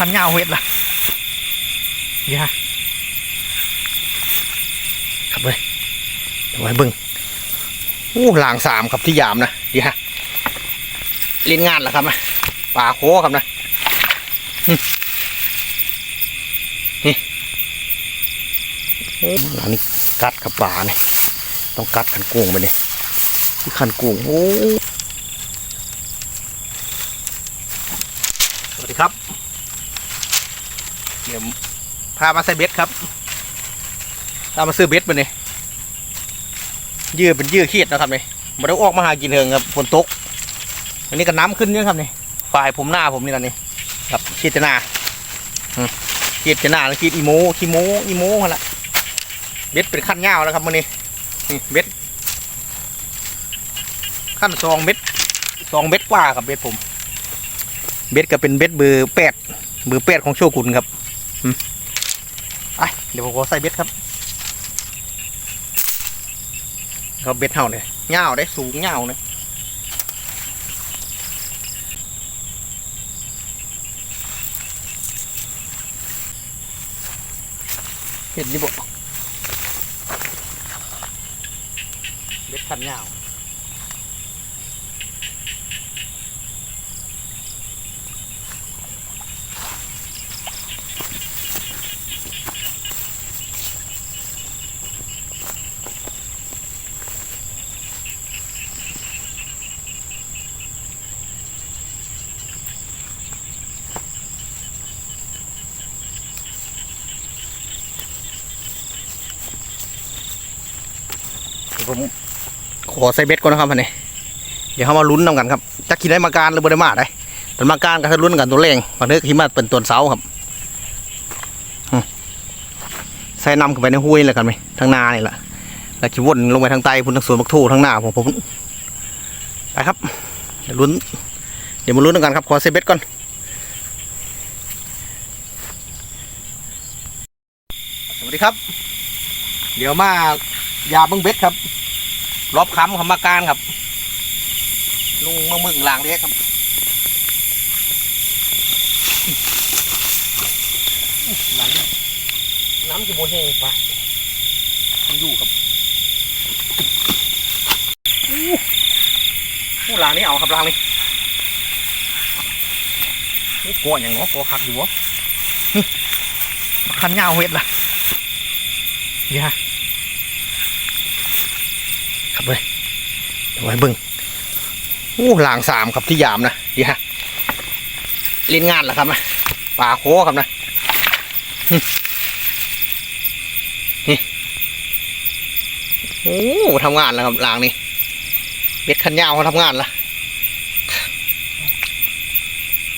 คันยาเฮ็ดล่ะนี่ฮะครับเลยเดี๋ยวไว้บิ่งโอ้หลางสามครับที่ยามนะดีฮะเล่นงานแล้วครับนะป่าโคครับนะนี่หลางนี้กัดกับป่าเนี่ยต้องกัดขันกุ้งไปเนี่ยที่ขันกุ้งโอ้สวัสดีครับ เดี๋ยวพามาใส่เบ็ดครับพามาซื้อเบ็ดมาเนี่ยยื้อเป็นยื้อเครียดนะครับเนี่ยมาได้ออกมาหากินเถิงครับฝนตกอันนี้ก็น้ำขึ้นเยอะครับเนี่ยฝ่ายผมหน้าผมนี่กันนี่ครับเครียดจะหน้าอืมเครียดจะหน้าแล้วเครียดอีโมขีโมอีโมกันละเบ็ดเป็นขั้นยาแล้วครับมันนี่นี่เบ็ดขั้นสองเบ็ดสองเบ็ดกว่าครับเบ็ดผม เบ็ดก็เป็นเบ็ดเบอร์แปดมือแปดของโชกุนครับ อืมไปเดี๋ยวผมขอใส่เบ็ดครับเขาเบ็ดเท่าเนี่ยเงาวได้สูงเงาวเนี่ยเห็นนี่บ่เบ็ดขันเงา ผมขอใส่เบ็ดก่อนนะครับพันนี้เดี๋ยวเขามาลุ้นนำกันครับจะกินได้มาการหรือบ่ได้มาได้แต่มาการก็จะลุ้นกันตัวแรงบางเทื่อที่มาเป็นตัวเสาครับใส่นำขึ้นไปในห้วยเลยกันไหมทางนานี่แหละแล้วขี่วนลงไปทางใต้พุ่นทางสวนบักทูทางหน้าผมผมไปครับเดี๋ยวลุ้น เดี๋ยวมาลุ้นกันครับขอใส่เบ็ดก่อนสวัสดีครับ เดี๋ยวมายาบิ้งเบ็ดครับ รอบค้ำคำมาการครับลุงมามึงลางเล็กครับลางเล็กน้ำจะโบนแห้งไปมันอยู่ครับอู้หูลางนี้เอาครับลางนี้โอ้กออย่างเนาะกอคักอยู่วะนี่คันยาวเฮ็ดล่ะนี่ฮะ ครับเลยเดี๋ยว ไว้เบิ่งโอ้หลางสามครับที่ยามนะดีฮะเล่นงานแล้วครับนะป่าโคครับนะนี่โอ้ทำงานแล้วครับหลางนี่เบ็ดขันยาวเขาทำงานละ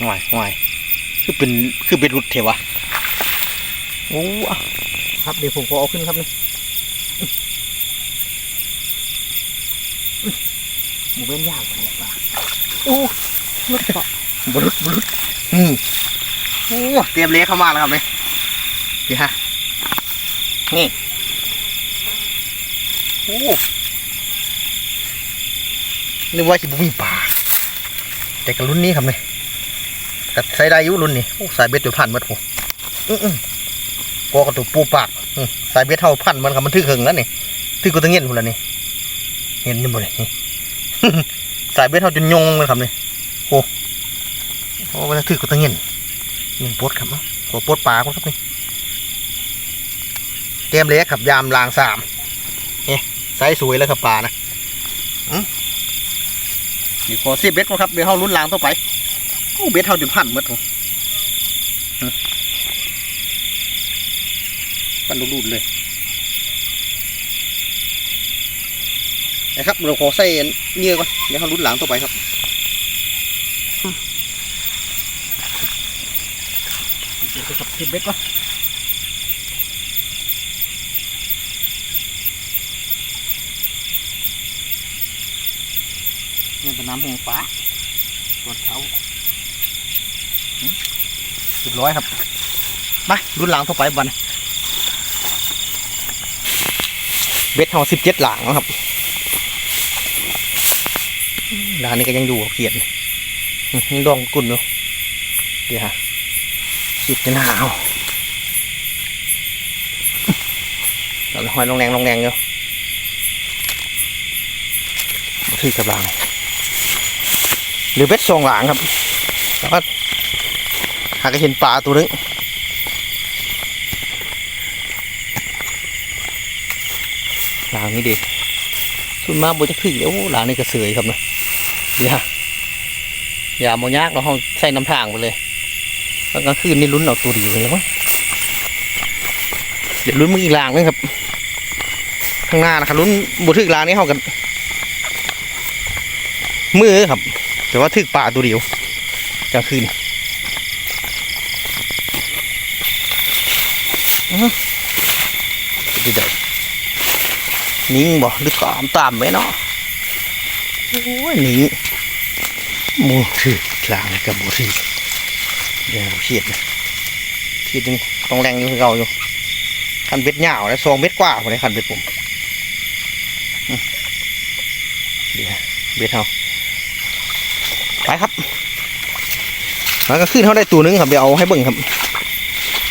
ห่วยห่วยคือเป็นคือเบ็ดรุดเทวะโอ้ครับเดี๋ยวผมขอเอาขึ้นครับนี่ หมูเว้นยากกว่านี้ป่ะโอ้รถปะบรุษบรุษอืมโอ้เตรียมเละเข้ามาแล้วครับนี่ดีฮะนี่โอ้นึกว่าจะบุมีป่าแต่กับรุ่นนี้ครับนี่กับใส่ได้อยุรุ่นนี้โอ้สายเบ็ดอยู่พันหมัดผมอื้ออื้อกอกระตุกปูปากอืมสายเบ็ดเท่าพันมันครับมันทึกเหิงแล้วนี่ทึกกูตั้งเงี้ยนพุ่นแล้วนี่เห็นอยังบ่เลยนี่ สายเบ็ดเขาจนยงเลยครับนี่โอ้โอ้เวลาถือก็ต้องเงี้ยยิงปดครับเนาะขอปดปลาก่อนครับนี่เกมเล็กครับยามลางสามนี่ไซส์สวยแล้วครับปลานะอืมเดี๋ยวขอเสียเบ็ดก่อนครับเดี๋ยวเขาลุ้นลางต่อไปโอ้เบ็ดเขาจนพันหมดผมอืมปันรูดเลย นะครับเราขอใส่เงื่อก่อนเดี๋ยวเขาลุ้นหลังต่อไปครับเดี๋ยวครับเก็บเบ็ดก่อนนี่เป็นน้ำแห้งฟ้าตัวเท้าเรียบร้อยครับมารุ่นหลังต่อไปบันเบ็ดทองสิบเจ็ดหลังนะครับ ร้านนี้ก็ยังอยู่เขียนยังดองกุ่นอยู่เดี๋ยวฮะจิตจะหนาวเราหอยลงแรงลงแรงอยู่บ่ถือกับลังหรือเบ็ดสองหลังครับแล้วก็หากเห็นปลาตัวนึงหลังนี้ดีสุดมาบนจะขึ้นเดี๋ยวหลังนี้ก็เสยครับนะ อย่าอย่าโมยากเราห้องใส่น้ำทางไปเลยแล้วกลางคืนนี่ลุ้นเอาตัวดียวเลยวมั้งเดี๋ยวลุ้นมึงอีกลางนึงครับข้างหน้านะครับลุ้นบุทึกลางนี้เขากันมือครับ แต่ว่าทึกป่าตัวเดียวกลางคืนดูเด็ดนิ่งบ่หรือตามตามไว้เนาะโอ้ยนิ่ง มูถือหลางกับหมูถือเดี๋ยวเขียดนะเขียดยังต้องแรงอยู่คือเก่าอยู่คันเบ็ดหยาวแล้วสองเบ็ดกว่าผมได้คันเบ็ดผมเดี๋ยวเบ็ดเฮาไปครับแล้วก็ขึ้นเขาได้ตัวหนึงครับเดี๋ยวเอาให้เบิ่งครับ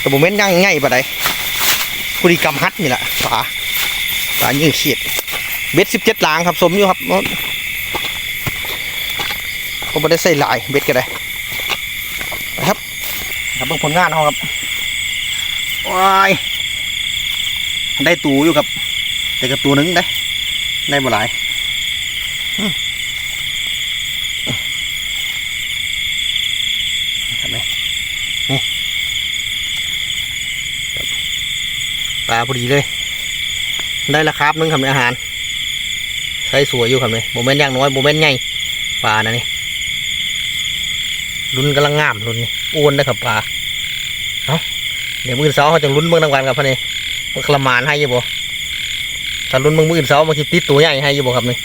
แต่ผมเม้นยังง่ายปะไดคุริกรรมฮัดนี่แหละฝาฝายืดเขียดเบ็ดสิบเจ็ดลางครับสมอยู่ครับ ก็ไม่ได้ใส่หลายเบ็ดก็ได้ไปครับครับเบิ่งผลงานเขาครับว้ายได้ตูอยู่ครับ แต่กับตัวหนึงได้ได้บ่หลายเห็นไหมนี่ปลาพอดีเลย ได้ละครับนึงคำอาหารใส่สวยอยู่ครับเลยโมเมนต์ย่างน้อยโมเมนต์ใหญ่ปลานะนี่ ลุ้นกำลังงามลุ้นนี่อ้วนนะครับปลาเอาเดี๋ยวมือเสาเขาจะลุ้นเบื้องน้ำกันครับพ่อนี่มันคลามานให้ยี่บ่ถ้าลุ้นเบื้องมือเสามันคิดติดตัวใหญ่ให้ยี่บ่ครับนี่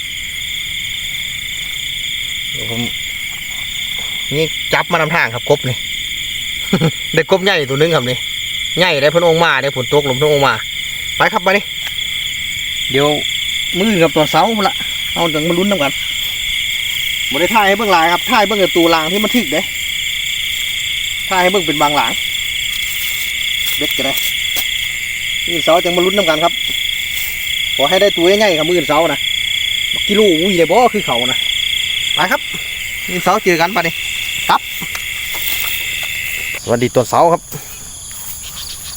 ผมนี่จับมานำทางครับกบนี่ได้กบใหญ่ตัวหนึงครับนี่ใหญ่ได้พ้นองมาได้ผลตกลมพ้นองมาไปครับไปนี่เดี๋ยวมือกับตัวเสาพุ่นละเอาจังมาลุ้นน้ำกัน บ่ได้ถ่ายให้เบื้องลายครับถ่ายเบื้องแต่ตัวลางที่มันถึกเด้ถ่ายให้เบื้องเป็นบางหลังเบ็ดก็ได้มือเสาจังมาลุ้นน้ำกันครับ ขอให้ได้ตัวใหญ่ๆครับมือเสานะกิโลอุ้ยเลยบ่คือเขานะไปครับนี่เสาเจอกันปะนี่ครับวัสดีตอนเสาครับ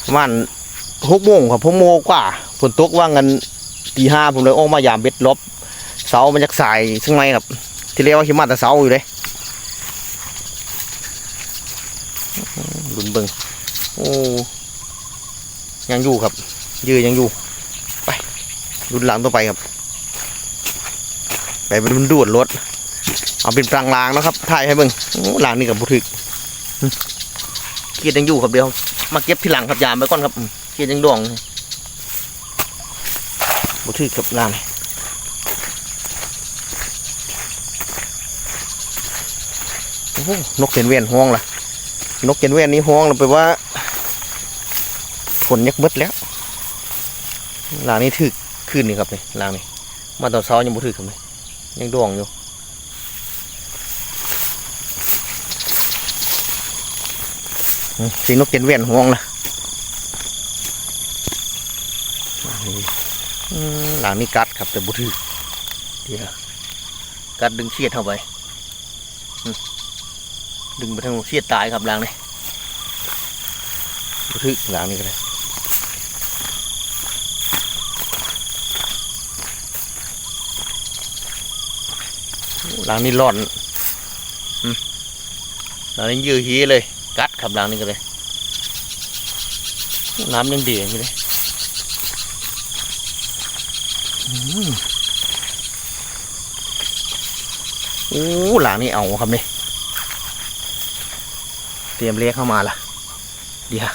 ประมาณหกโมงครับหกโมงกว่าฝนตกว่างันตีห้าผมเลยออกมายามเบ็ดลบเสามันจะสายซึ่งไหมครับ ที่เรียกว่าหิมะแต่เสาอยู่เลยลุนเบิงโอ้ยังอยู่ครับ ยือยังอยู่ ไปรุนหลังต่อไปครับ ไปเป็นดูดรถ เอาเป็นปรางลางนะครับถ่ายให้เบิงโอ้ลางนี่กับบุถึกเกียดยังอยู่ครับเดียว มาเก็บที่หลังครับยามไปก่อนครับเกียดยังดวงบุถึกกับลางอ้โห นกเกนเวียนห้องล่ะ นกเกนเวียนนี้ห้องเราไปว่าฝนยักเบิดแล้วลางนี้ถึกขึ้นนี่ครับนี่ลางนี่มาตอนเช้ายังบุถึกครับนี่ยังดวงอยู่สีนกเกนเวียนห่วงนะหลังนี้กัดครับแต่บุถือเดี๋ยวกัดดึงเสียดเข้าไปอืม ดึงไปทางเสียดตายครับหลังนี้บุถือหลังนี้ก็ได้หลังนี้ร่อนอืมหลังนี้ยืดฮีเลย กัดขับหลังนี่ก็เลย น้ำยังดีอย่างนี้เลยอืมโอ้หลังนี่เอาครับนี่ เตรียมเรียกเข้ามาละเดี๋ยว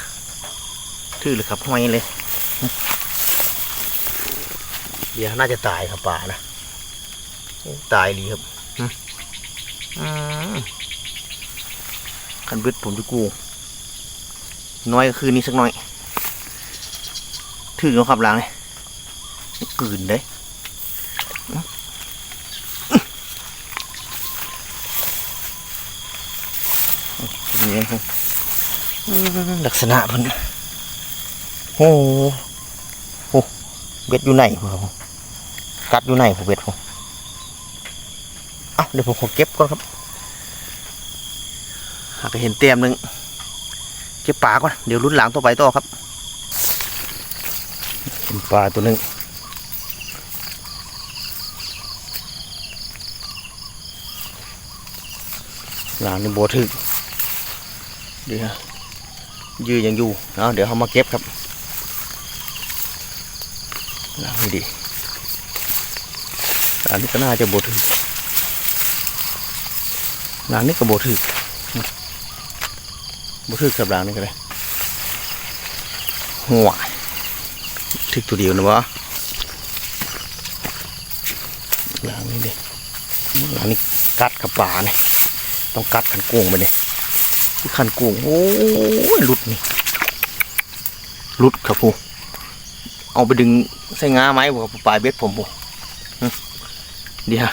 ทื่อเลยครับห้อยเลย เดี๋ยวน่าจะตายครับป่านะ ตายดีครับอืมอืมคันบึดผมจะกู น้อยก็คือนี้สักหน่อย ถือเอาขับหลังเลยกืนเด้ นี่เองครับลักษณะเพิ่นโอ้โหโอ้เบ็ดอยู่ไหนพ่อกัดอยู่ไหนผมเบ็ดผมเอาเดี๋ยวผมขอเก็บก่อนครับหากเห็นเต็มหนึ่งเก็บปลาก่อนเดี๋ยวลุ้นหลังต่อไปต่อครับปลาตัวหนึ่งหลังนี่โบถึก ดี๋ยยือยังอยู่เนาะเดี๋ยวเขามาเก็บครับหลังนี่ดีหลังนี้ก็น่าจะโบถึกหลังนี้ก็โบถึกโบถึกกับหลังนี้ก็เลยหัวถึกตัวเดียวนะวะหลังนี้ดิหลังนี้กัดกับป่าเนี่ยต้องกัดขันกุ้งไปเนี่ย ที่ขันกุ้งโอ้ยหลุดนี่หลุดครับผู้เอาไปดึงใส่งาไหมบ่ครับปลายเบ็ดผมบ่เดี๋ยว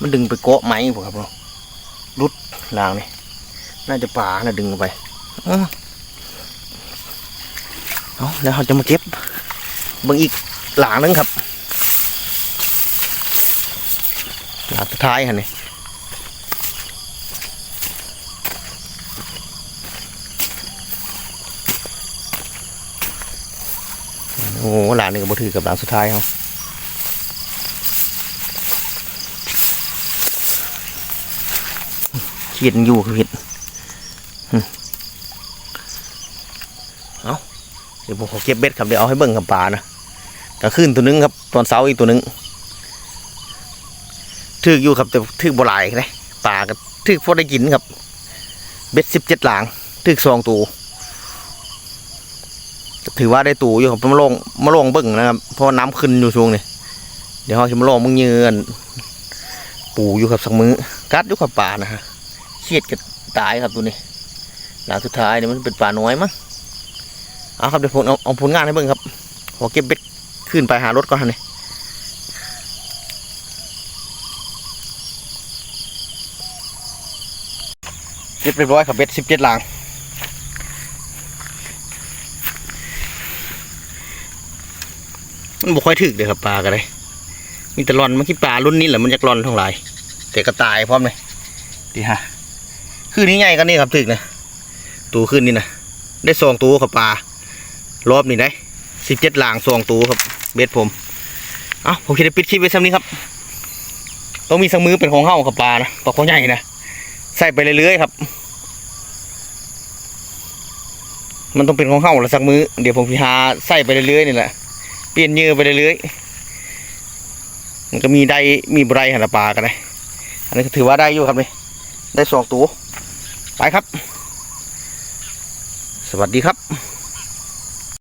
มันดึงไปเกาะไหมบ่ครับบ่หลุดลางนี่น่าจะป่าน่ะดึงไปอ้อเอาแล้วเราจะมาเก็บเบิ่งอีกหลางนึงครับหลางสุดท้ายฮะนี่ โอ้โหหลานนี่ก็บ่ถือกับหลานสุดท้ายเขาเขียดอยู่คือเห็ดเอาเดี๋ยวผมขอเก็บเบ็ดครับเดี๋ยวเอาให้เบิ่งกับปลานะกลางคืนตัวหนึงครับ ตอนเช้าอีกตัวหนึงถืออยู่ครับแต่ถือบ่หลายเลยปลาก็ถือพอได้กินครับ เบ็ดสิบเจ็ดหลางถือสองตัว ถือว่าได้ตูอยู่ครับมาลงมาลงเบิ่งนะครับ เพราะน้ำขึ้นอยู่ช่วงนี้เดี๋ยวเราจะมาลงมึงเยือนปูอยู่ครับสักมือกัดอยู่กับปลานะฮะเครียดกับตายครับตัวนี้หลังสุดท้ายเนี่ยมันเป็นปลาน้อยมั้งเอาครับเดี๋ยวผมเอาเอาผลงานให้เบิ่งครับขอเก็บเบ็ดขึ้นไปหารถก่อนนี่เก็บเรียบร้อยครับเบ็ดสิบเจ็ดหลัง มันบ่ค่อยถึกเลยครับปลาก็ได้มีแต่รอนมันคิดปลารุ่นนี้แหละมันอยากรอนทั้งหลายแต่ก็ตายพร้อมเลยดีฮะคืนนี้ใหญ่กันนี่ครับถึกนะตัวขึ้นนี่นะได้สองตัวครับปลารอบนี้ได้สิบเจ็ดหลางสองตัวครับ เบ็ดผมเอ้าผมคิดจะปิดคลิปไว้ซ้ำนี้ครับต้องมีสักมือเป็นของเฮ้ากับปลานะปลาเขาใหญ่นะใส่ไปเรื่อยๆครับมันต้องเป็นของเฮ้าละสักมือเดี๋ยวผมพิหาใส่ไปเรื่อยๆนี่แหละ เปลี่ยนเยื่อไปเรื่อยๆมันก็มีได้มีบไรหันปลากันเลยอันนี้ถือว่าได้อยู่ครับนี่ได้สองตัวไปครับ สวัสดีครับ